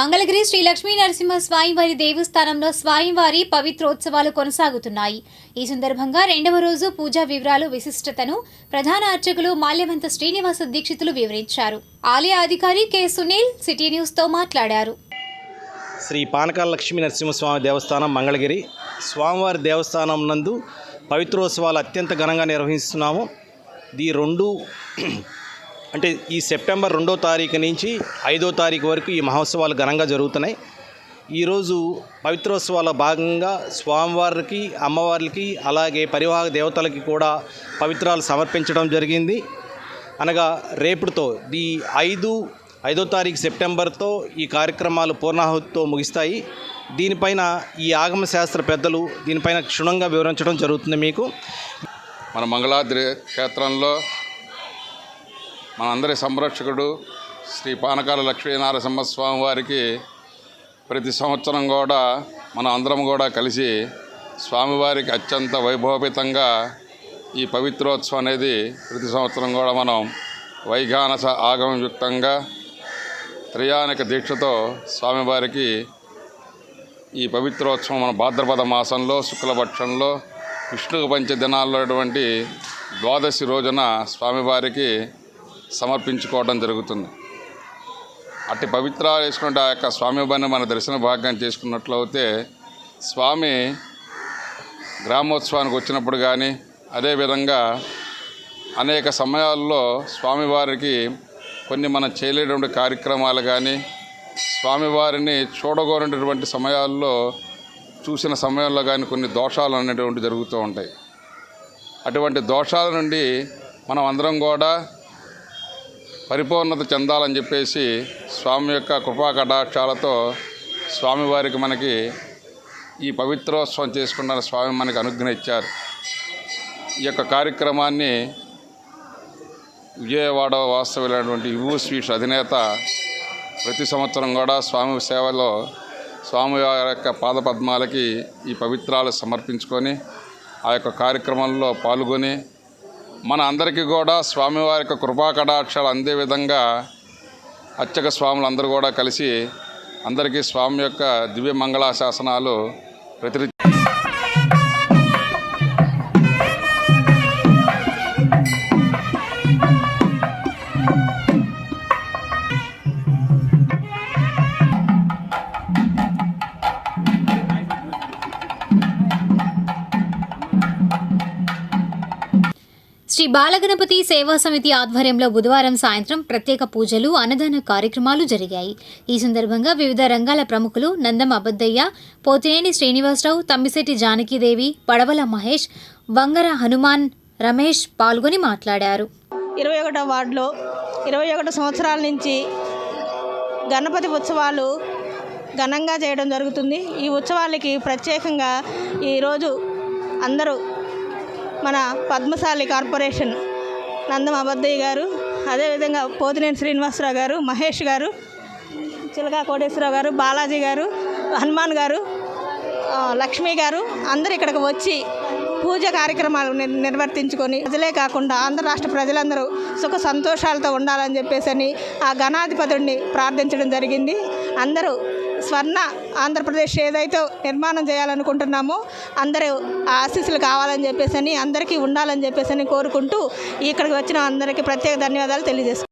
మంగళగిరి శ్రీ లక్ష్మీ నరసింహ స్వామివారి దేవస్థానంలో స్వామివారి పవిత్రోత్సవాలు కొనసాగుతున్నాయి. ఈ సందర్భంగా రెండవ రోజు పూజా వివరాలు విశిష్టతను ప్రధాన అర్చకులు మాల్యవంత శ్రీనివాస దీక్షితులు వివరించారు. ఆలయ అధికారి కె. సునీల్ సిటీ న్యూస్తో మాట్లాడారు. శ్రీ పానకాల లక్ష్మీ నరసింహస్వామి దేవస్థానం మంగళగిరి. స్వామివారి దేవస్థానం నందు పవిత్రోత్సవాలు అత్యంత ఘనంగా నిర్వహిస్తున్నాము. ఈ రెండు అంటే ఈ సెప్టెంబర్ రెండో తారీఖు నుంచి ఐదో తారీఖు వరకు ఈ మహోత్సవాలు ఘనంగా జరుగుతున్నాయి. ఈరోజు పవిత్రోత్సవాల భాగంగా స్వామివారికి అమ్మవారికి అలాగే పరివాహక దేవతలకి కూడా పవిత్రాలు సమర్పించడం జరిగింది. అనగా రేపుతో ఈ ఐదు ఐదో తారీఖు సెప్టెంబర్తో ఈ కార్యక్రమాలు పూర్ణాహుతితో ముగిస్తాయి. దీనిపైన ఈ ఆగమ శాస్త్ర పెద్దలు దీనిపైన క్షుణ్ణంగా వివరించడం జరుగుతుంది మీకు. మన మంగళాద్రి క్షేత్రంలో మనందరి సంరక్షకుడు శ్రీ పానకాల లక్ష్మీనారసింహస్వామి వారికి ప్రతి సంవత్సరం కూడా మనం అందరం కూడా కలిసి స్వామివారికి అత్యంత వైభవపేతంగా ఈ పవిత్రోత్సవం అనేది ప్రతి సంవత్సరం కూడా మనం వైఘానస ఆగమయుక్తంగా త్రయానిక దీక్షతో స్వామివారికి ఈ పవిత్రోత్సవం మన భాద్రపద మాసంలో శుక్లపక్షంలో విష్ణువు పంచ దినాల్లో ద్వాదశి రోజున స్వామివారికి సమర్పించుకోవడం జరుగుతుంది. అట్టి పవిత్రాలు వేసుకుంటే ఆ యొక్క స్వామి వారిని మన దర్శన భాగ్యం చేసుకున్నట్లయితే స్వామి గ్రామోత్సవానికి వచ్చినప్పుడు కానీ అదేవిధంగా అనేక సమయాల్లో స్వామివారికి కొన్ని మనం చేయలేటువంటి కార్యక్రమాలు కానీ స్వామివారిని చూడగోరినటువంటి సమయాల్లో చూసిన సమయంలో కానీ కొన్ని దోషాలు అనేటువంటి జరుగుతూ ఉంటాయి. అటువంటి దోషాల నుండి మనం అందరం కూడా పరిపూర్ణత చెందాలని చెప్పేసి స్వామి యొక్క కృపా కటాక్షాలతో స్వామివారికి మనకి ఈ పవిత్రోత్సవం చేసుకున్న స్వామి మనకి అనుజ్ఞ ఇచ్చారు. ఈ యొక్క కార్యక్రమాన్ని విజయవాడ వాస్తవ్యులైనటువంటి యువ స్వీట్స్ అధినేత ప్రతి సంవత్సరం కూడా స్వామి సేవలో స్వామివారి యొక్క పాదపద్మాలకి ఈ పవిత్రాలు సమర్పించుకొని ఆ యొక్క కార్యక్రమంలో పాల్గొని మన అందరికీ కూడా స్వామివారి యొక్క కృపాకటాక్షాలు అందే విధంగా అర్చక స్వాములు అందరూ కూడా కలిసి అందరికీ స్వామి యొక్క దివ్య మంగళాశాసనాలు ప్రతి శ్రీ బాలగణపతి సేవా సమితి ఆధ్వర్యంలో బుధవారం సాయంత్రం ప్రత్యేక పూజలు అన్నదాన కార్యక్రమాలు జరిగాయి. ఈ సందర్భంగా వివిధ రంగాల ప్రముఖులు నందం అబద్దయ్య పోతినేని శ్రీనివాసరావు తమ్మిశెట్టి జానకీదేవి పడవల మహేష్ వంగర హనుమాన్ రమేష్ పాల్గొని మాట్లాడారు. ఇరవై ఒకటో వార్డులో ఇరవై ఒకటి సంవత్సరాల నుంచి గణపతి ఉత్సవాలు ఘనంగా చేయడం జరుగుతుంది. ఈ ఉత్సవాలకి ప్రత్యేకంగా ఈరోజు అందరూ మన పద్మశాలి కార్పొరేషన్ నందం అబద్దయ్య గారు అదేవిధంగా పోతినేని శ్రీనివాసరావు గారు మహేష్ గారు చిలకా కోటేశ్వరరావు గారు బాలాజీ గారు హనుమాన్ గారు లక్ష్మి గారు అందరూ ఇక్కడికి వచ్చి పూజ కార్యక్రమాలు నిర్వర్తించుకొని ప్రజలే కాకుండా ఆంధ్ర రాష్ట్ర ప్రజలందరూ సుఖ సంతోషాలతో ఉండాలని చెప్పేసి ఆ గణాధిపతుడిని ప్రార్థించడం జరిగింది. అందరూ స్వర్ణ ఆంధ్రప్రదేశ్ ఏదైతే నిర్మాణం చేయాలనుకుంటున్నామో అందరూ ఆ ఆశీస్సులు కావాలని చెప్పేసి అందరికీ ఉండాలని చెప్పేసి కోరుకుంటూ ఇక్కడికి వచ్చిన అందరికీ ప్రత్యేక ధన్యవాదాలు తెలియజేస్తున్నాను